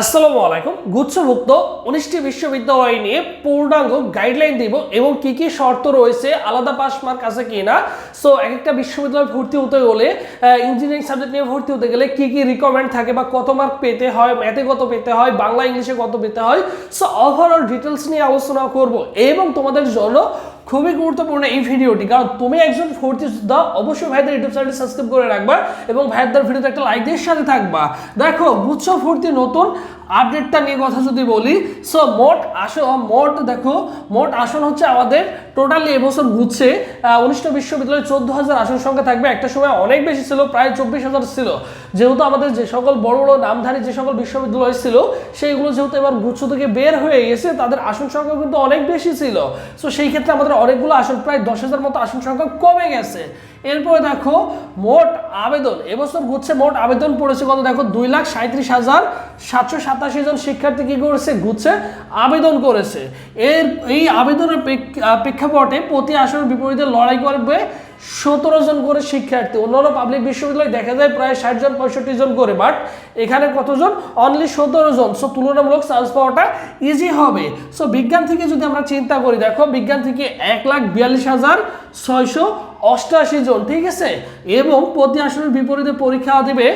আসসালামু আলাইকুম। গুচ্ছভুক্ত উনিশটি বিশ্ববিদ্যালয় নিয়ে পূর্ণাঙ্গ গাইডলাইন দিব এবং কি কি শর্ত রয়েছে, আলাদা পাস মার্ক আছে কি না সো এক একটা বিশ্ববিদ্যালয়ে ভর্তি হতে হলে ইঞ্জিনিয়ারিং সাবজেক্ট নিয়ে ভর্তি হতে গেলে কি কি রিকমেন্ড থাকে বা কত মার্ক পেতে হয় ম্যাথে কত পেতে হয়, বাংলা, ইংলিশে কত পেতে হয়। সো ওভারঅল ডিটেলস নিয়ে আলোচনা করব এবং তোমাদের জন্য খুবই গুরুত্বপূর্ণ এই ভিডিওটি। কারণ তুমি একজন ফোর্থ যোদ্ধা অবশ্যই ভাইদের ইউটিউব চ্যানেলটি সাবস্ক্রাইব করে রাখবা এবং ভাইদের ভিডিওতে একটা লাইক দিয়ে সাথে থাকবা। দেখো, গুচ্ছ ভর্তি নতুন আপডেটটা নিয়ে কথা যদি বলি। সো মোট আসন মোট দেখো, মোট আসন হচ্ছে আমাদের টোটালি এবছর গুচ্ছে উনিশটা বিশ্ববিদ্যালয়ে চোদ্দ হাজার আসন সংখ্যা থাকবে। একটা সময় অনেক বেশি ছিল, প্রায় চব্বিশ হাজার ছিল। যেহেতু আমাদের যে সকল বড় বড় নামধারী যে সকল বিশ্ববিদ্যালয় ছিল, সেইগুলো যেহেতু এবার গুচ্ছ থেকে বের হয়ে গেছে, তাদের আসন সংখ্যা কিন্তু অনেক বেশি ছিল। সো সেই ক্ষেত্রে আমাদের অনেকগুলো আসন, প্রায় দশ হাজার মতো আসন সংখ্যা কমে গেছে। এরপরে দেখো, মোট আবেদন এবছর গুচ্ছে মোট আবেদন পড়েছে কত? দেখো, দুই লাখ সাঁত্রিশ হাজার সাতশো সাতাশি জন শিক্ষার্থী কী করেছে? গুচ্ছে আবেদন করেছে। এর, এই আবেদনের প্রেক- প্রেক্ষাপটে প্রতি আসনের বিপরীতে লড়াই করবে সতেরো জন করে শিক্ষার্থী। অন্যান্য পাবলিক বিশ্ববিদ্যালয়ে দেখা যায় প্রায় ষাট জন, পঁয়ষট্টি জন করে বাট এখানে কতজন? অনলি সতেরো জন। সো তুলনামূলক চান্স পাওয়াটা ইজি হবে। সো বিজ্ঞান থেকে যদি আমরা চিন্তা করি, দেখো, বিজ্ঞান থেকে এক লাখ বিয়াল্লিশ হাজার ছয়শো অষ্টআশি জন, ঠিক আছে? এবং প্রতি আসনের বিপরীতে পরীক্ষা দেবে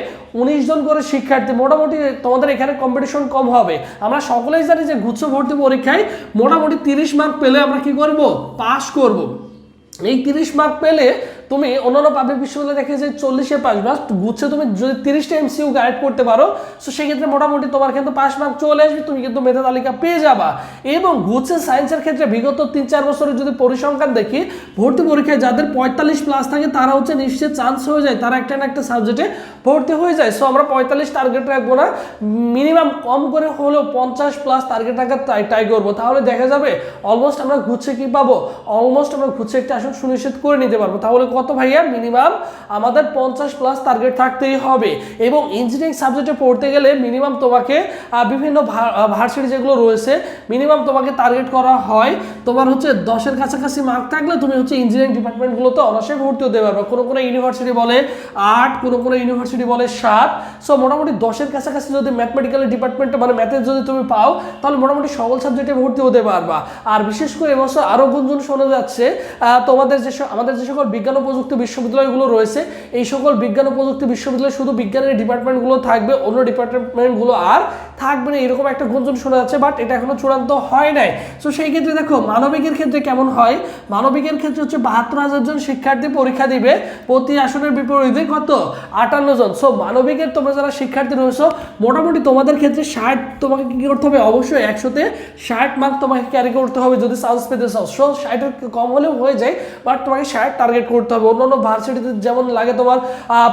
উনিশ জন করে শিক্ষার্থী। মোটামুটি তোমাদের এখানে কম্পিটিশন কম হবে। আমরা সকলেই জানি যে গুচ্ছ ভর্তি পরীক্ষায় মোটামুটি তিরিশ মার্ক পেলে আমরা কি করব? পাস করব। এই তিরিশ মার্ক পেলে তুমি অন্যান্য পাবলিক বিশ্ববিদ্যালয় দেখে যে চল্লিশে পাস বা গুচ্ছে তুমি যদি তিরিশটা এমসিউ গাইড করতে পারো তো সেক্ষেত্রে মোটামুটি তোমার কিন্তু পাস মার্ক চলে আসবে, তুমি কিন্তু মেধা তালিকা পেয়ে যাবা। এবং গুচ্ছে সায়েন্সের ক্ষেত্রে বিগত তিন চার বছরের যদি পরিসংখ্যান দেখি, ভর্তি পরীক্ষায় যাদের পঁয়তাল্লিশ প্লাস থাকে, তারা হচ্ছে নিশ্চিত চান্স হয়ে যায়, তারা একটা না একটা সাবজেক্টে ভর্তি হয়ে যায়। সো আমরা পঁয়তাল্লিশ টার্গেট রাখব না মিনিমাম কম করে হলেও পঞ্চাশ প্লাস টার্গেট রাখার ট্রাই করব। তাহলে দেখা যাবে অলমোস্ট আমরা গুচ্ছে কি পাবো? অলমোস্ট আমরা গুচ্ছে একটা আসন সুনিশ্চিত করে নিতে পারব। তাহলে কত ভাইয়া? মিনিমাম আমাদের পঞ্চাশ প্লাস টার্গেট থাকতেই হবে। এবং ইঞ্জিনিয়ারিং সাবজেক্টে পড়তে গেলে মিনিমাম তোমাকে বিভিন্ন ভার্সিটি যেগুলো রয়েছে মিনিমাম তোমাকে টার্গেট করা হয়। তোমার হচ্ছে দশের কাছাকাছি মার্ক থাকলে তুমি হচ্ছে ইঞ্জিনিয়ারিং ডিপার্টমেন্টগুলোতে অনার্সে ভর্তি হতে পারবে। কোনো কোনো ইউনিভার্সিটি বলে আট, কোনো কোনো ইউনিভার্সিটি বলে সাত। সো মোটামুটি দশের কাছাকাছি যদি ম্যাথমেটিক্যাল ডিপার্টমেন্টে মানে ম্যাথের যদি তুমি পাও, তাহলে মোটামুটি সকল সাবজেক্টে ভর্তি হতে পারবা। আর বিশেষ করে এবছর আরও গুঞ্জন শোনা যাচ্ছে তোমাদের যে আমাদের যে সকল বিজ্ঞান প্রযুক্তি বিশ্ববিদ্যালয়গুলো রয়েছে। এই সকল বিজ্ঞান ও প্রযুক্তি বিশ্ববিদ্যালয় শুধু বিজ্ঞানের ডিপার্টমেন্টগুলো থাকবে, অন্য ডিপার্টমেন্টগুলো আর থাকবে না, এরকম একটা গুঞ্জন শোনা যাচ্ছে বাট এটা এখনও চূড়ান্ত হয় নাই। তো সেই ক্ষেত্রে দেখো, মানবিকের ক্ষেত্রে কেমন হয়? মানবিকের ক্ষেত্রে হচ্ছে বাহাত্তর হাজার জন শিক্ষার্থী পরীক্ষা দিবে, প্রতি আসনের বিপরীতে কত? আটান্ন জন। সো মানবিকের তোমরা যারা শিক্ষার্থী রয়েছো, মোটামুটি তোমাদের ক্ষেত্রে ষাট তোমাকে কি করতে হবে? অবশ্যই একশোতে ষাট মার্ক তোমাকে ক্যারি করতে হবে, যদি চান্স পেতে চাও। সো ষাটের কম হলেও হয়ে যায় বাট তোমাকে ষাট টার্গেট করতে হবে। অন্যান্য ভার্সিটিতে যেমন লাগে তোমার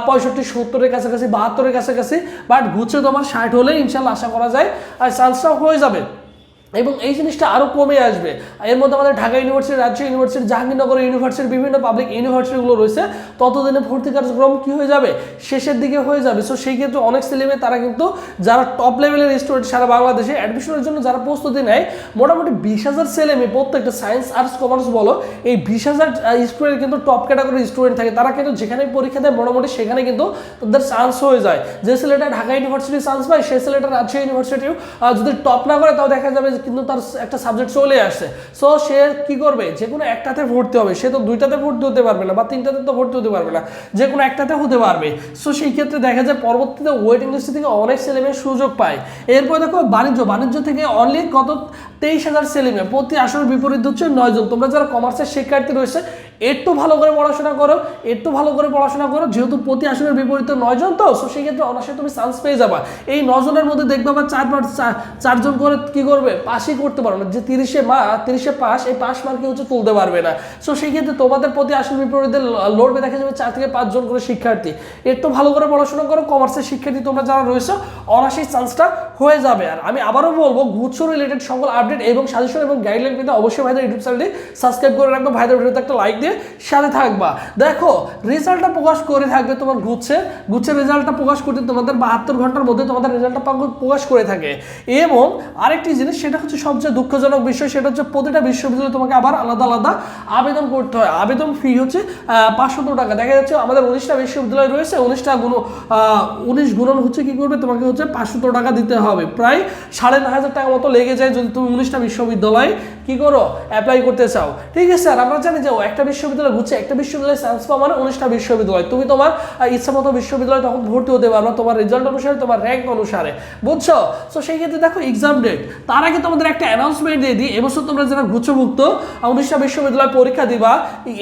পঁয়ষট্টি, সত্তরের কাছাকাছি, বাহাত্তরের কাছাকাছি বাট ঘুরছে তোমার ষাট হলে, ইনশাল্লাহ আশা করা যায় আর সালসা হয়ে যাবে। এবং এই জিনিসটা আরও কমে আসবে। এর মধ্যে আমাদের ঢাকা ইউনিভার্সিটি রাজশাহী ইউনিভার্সিটি, জাহাঙ্গীরনগর ইউনিভার্সিটির বিভিন্ন পাবলিক ইউনিভার্সিটিগুলো রয়েছে। ততদিনে ভর্তি কার্যক্রম কী হয়ে যাবে? শেষের দিকে হয়ে যাবে। সো সেই ক্ষেত্রে অনেক ছেলেমেয়ে, তারা কিন্তু যারা টপ লেভেলের স্টুডেন্ট সারা বাংলাদেশে অ্যাডমিশনের জন্য যারা প্রস্তুতি নেয়, মোটামুটি বিশ হাজার ছেলেমেয়ে, প্রত্যেকটা সায়েন্স আর্টস কমার্স বলো, এই বিশ হাজার স্টুডেন্ট কিন্তু টপ ক্যাটাগরির স্টুডেন্ট থাকে। তারা কিন্তু যেখানে পরীক্ষা দেয়, মোটামুটি সেখানে কিন্তু তাদের চান্স হয়ে যায়। যে ছেলেটা ঢাকা ইউনিভার্সিটি চান্স পায় সেই ছেলেটা রাজশাহী ইউনিভার্সিটিও যদি টপ না করে, তাও দেখা যাবে কিন্তু তার একটা সাবজেক্ট চলে আসছে। সো সে কি করবে? যে কোনো একটাতে ভর্তি হবে। সে তো দুইটাতে ভর্তি হতে পারবে না বা তিনটাতে তো ভর্তি হতে পারবে না। যে কোনো একটাতে হতে পারবে। সো সেই ক্ষেত্রে দেখা যায় পরবর্তীতে ওয়েটিং লিস্ট থেকে অনেক ছেলেমেয়ে সুযোগ পায়। এরপর দেখো বাণিজ্য। বাণিজ্য থেকে অনলি কত? তেইশ হাজার ছেলেমেয়ে। প্রতি আসনের বিপরীত হচ্ছে নয়জন তোমরা যারা কমার্সের শিক্ষার্থী রয়েছে একটু ভালো করে পড়াশোনা করো, একটু ভালো করে পড়াশোনা করো, যেহেতু প্রতি আসনের বিপরীতে নয়জন তো সো সেই ক্ষেত্রে অনার্সে তুমি চান্স পেয়ে যাবা। এই নজনের মধ্যে দেখবে আবার চার চারজন করে কি করবে? পাসই করতে পারো না। যে তিরিশে মা, তিরিশে পাস এই পাস মার্কে হচ্ছে তুলতে পারবে না। সো সেই ক্ষেত্রে তোমাদের প্রতি আসন বিপরীতে লড়বে, দেখা যাবে চার থেকে পাঁচজন করে শিক্ষার্থী। একটু ভালো করে পড়াশোনা করো কমার্সের শিক্ষার্থী তোমরা যারা রয়েছে অনার্সের চান্সটা হয়ে যাবে। আর আমি আবারও বলব, গুচ্ছ রিলেটেড সকল আপডেট এবং সাজেশন এবং গাইডলাইন পেতে অবশ্যই ভাইদের ইউটিউব চ্যানেলটি সাবস্ক্রাইব করে রাখবে। ভাইদের ভিডিওতে একটা লাইক দিয়ে সাথে থাকবা। দেখো, রেজাল্টটা প্রকাশ করে থাকবে তোমার গুচ্ছে গুচ্ছের রেজাল্টটা প্রকাশ করতে তোমাদের বাহাত্তর ঘণ্টার মধ্যে তোমাদের রেজাল্টটা প্রকাশ করে থাকে। এবং আরেকটি জিনিস, সেটা হচ্ছে সবচেয়ে দুঃখজনক বিষয়, সেটা হচ্ছে প্রতিটা বিশ্ববিদ্যালয়ে তোমাকে আবার আলাদা আলাদা আবেদন করতে হয়। আবেদন ফি হচ্ছে পাঁচশত টাকা। দেখা যাচ্ছে আমাদের উনিশটা বিশ্ববিদ্যালয় রয়েছে, উনিশটা গুণ উনিশ গুণন হচ্ছে কি করবে? তোমাকে হচ্ছে পাঁচশত টাকা দিতে হবে। প্রায় সাড়ে নয় হাজার টাকা মতো লেগে যায় যদি তুমি উনিশটা বিশ্ববিদ্যালয় কি করো? অ্যাপ্লাই করতে চাও। ঠিক আছে স্যার আমরা জানি যে ও একটা বিশ্ববিদ্যালয় ঘুরছে, একটা বিশ্ববিদ্যালয়ে চান্স পাওয়া মানে উনিশটা বিশ্ববিদ্যালয়। তুমি তোমার ইচ্ছা মতো বিশ্ববিদ্যালয় তখন ভর্তি হতে পারবে, তোমার রেজাল্ট অনুসারে, তোমার র্যাঙ্ক অনুসারে। বুঝছ? তো সেই ক্ষেত্রে দেখো এক্সাম ডেট তার আগে তোমাদের একটা অ্যানাউন্সমেন্ট দিয়ে দিই। এবছর তোমরা যারা গুচ্ছভুক্ত উনিশটা বিশ্ববিদ্যালয় পরীক্ষা দিবা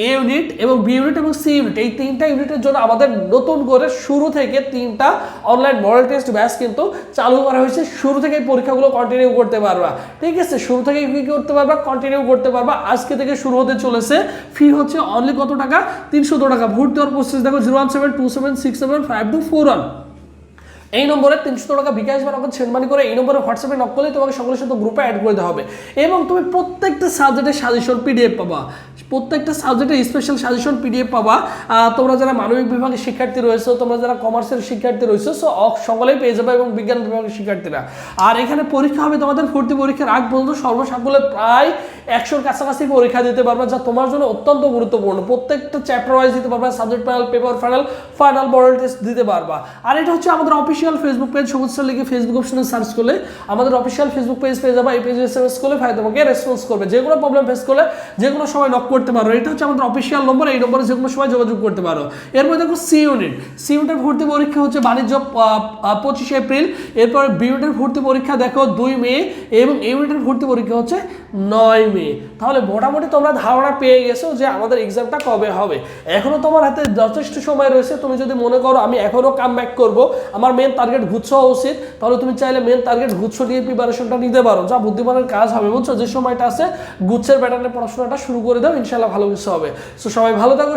এ ইউনিট এবং বি ইউনিট এবং সি ইউনিট এই তিনটা ইউনিটের জন্য আমাদের নতুন করে শুরু থেকে তিনটা অনলাইন মডেল টেস্ট ব্যাচ কিন্তু চালু করা হয়েছে। শুরু থেকে পরীক্ষাগুলো কন্টিনিউ করতে পারবা। ঠিক আছে, শুরু থেকে কি করতে পারবা? কন্টিনিউ করতে পারবা। আজকে থেকে শুরু হতে চলেছে। ফি হচ্ছে অনলি কত টাকা? তিনশো টাকা। ভর্তি হওয়ার প্রসেস দেখো zero one seven two seven six seven five two four one এই নম্বরে তিনশো টাকা বিকাশ বা নগদ করে এই নম্বরে হোয়াটসঅ্যাপে নক করলে তোমাকে সকলের সাথে গ্রুপে অ্যাড করে দেওয়া হবে। এবং তুমি প্রত্যেকটা সাবজেক্টের সাজেশন পিডিএফ পাবা। প্রত্যেকটা সাবজেক্টের স্পেশাল সাজেশন পিডিএফ পাবা। তোমরা যারা মানবিক বিভাগের শিক্ষার্থী রয়েছে, তোমরা যারা কমার্সের শিক্ষার্থী রয়েছে সো সকলেই পেয়ে যাবে এবং বিজ্ঞান বিভাগের শিক্ষার্থীরা। আর এখানে পরীক্ষা হবে তোমাদের ভর্তি পরীক্ষার আগ পর্যন্ত সর্বসাকুল্যে প্রায় একশোর কাছাকাছি পরীক্ষা দিতে পারবে, যা তোমার জন্য অত্যন্ত গুরুত্বপূর্ণ। প্রত্যেকটা চ্যাপ্টার ওয়াইজ দিতে পারবে subject panel paper final final model test দিতে পারবা। আর এটা হচ্ছে আমাদের অফিসিয়াল ফেসবুক পেজ সবুজ লিখে ফেসবুক অপশনে সার্চ করলে আমাদের অফিসিয়াল ফেসবুক পেজ পেয়ে যাবে, এই পেজে এস এম এস করলে ভাই তোমাকে রেসপন্স করবে। যে কোনো প্রবলেম ফেস করলে, যে কোনো সময় নক করতে পারো। এটা হচ্ছে আমাদের অফিসিয়াল নম্বর এই নম্বরে যে কোনো সময় যোগাযোগ করতে পারো। এর মধ্যে দেখো সি ইউনিট সি ইউনিটের ভর্তি পরীক্ষা হচ্ছে বাণিজ্য পঁচিশে এপ্রিল। এরপরে বি ইউনিটের ভর্তি পরীক্ষা দেখো দুই মে এবং এ ইউনিটের ভর্তি পরীক্ষা হচ্ছে নয় মে। তাহলে মোটামুটি তোমরা ধারণা পেয়ে গেছো যে আমাদের এক্সামটা কবে হবে। এখনও তোমার হাতে যথেষ্ট সময় রয়েছে। তুমি যদি মনে করো আমি এখনও কাম ব্যাক করব, আমার মেন টার্গেট হওয়া উচিত, তাহলে তুমি চাইলে মেন টার্গেট গুচ্ছ দিয়ে প্রিপারেশনটা নিতে পারো। যা বুদ্ধিমানের কাজ হবে, বুঝছ? যে সময়টা আছে, গুচ্ছের প্যাটার্নে পড়াশোনাটা শুরু করে দাও ইনশাল্লাহ ভালো কিছু হবে। সো সবাই ভালো থাকো